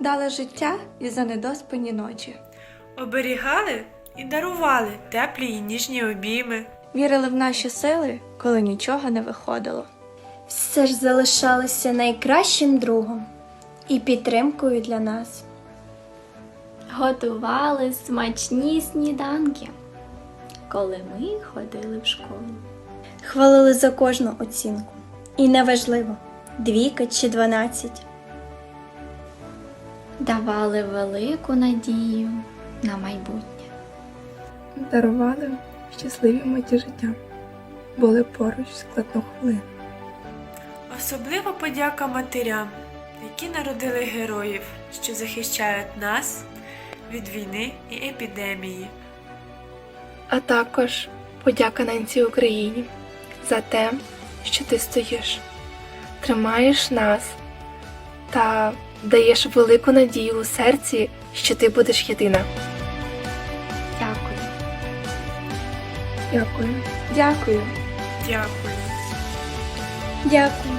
дали життя і за недоспані ночі. Оберігали і дарували теплі і ніжні обійми. Вірили в наші сили, коли нічого не виходило. все ж залишалися найкращим другом і підтримкою для нас. Готували смачні сніданки, коли ми ходили в школу. Хвалили за кожну оцінку. І неважливо, двійка чи дванадцять. Давали велику надію на майбутнє. дарували щасливі миті життя, були поруч в складну хвилину. Особлива подяка матерям, які народили героїв, що захищають нас від війни і епідемії. А також подяка ненці Україні за те, що ти стоїш, тримаєш нас та даєш велику надію у серці, що ти будеш єдина. Дякую. Дякую. Дякую. Дякую. Дякую.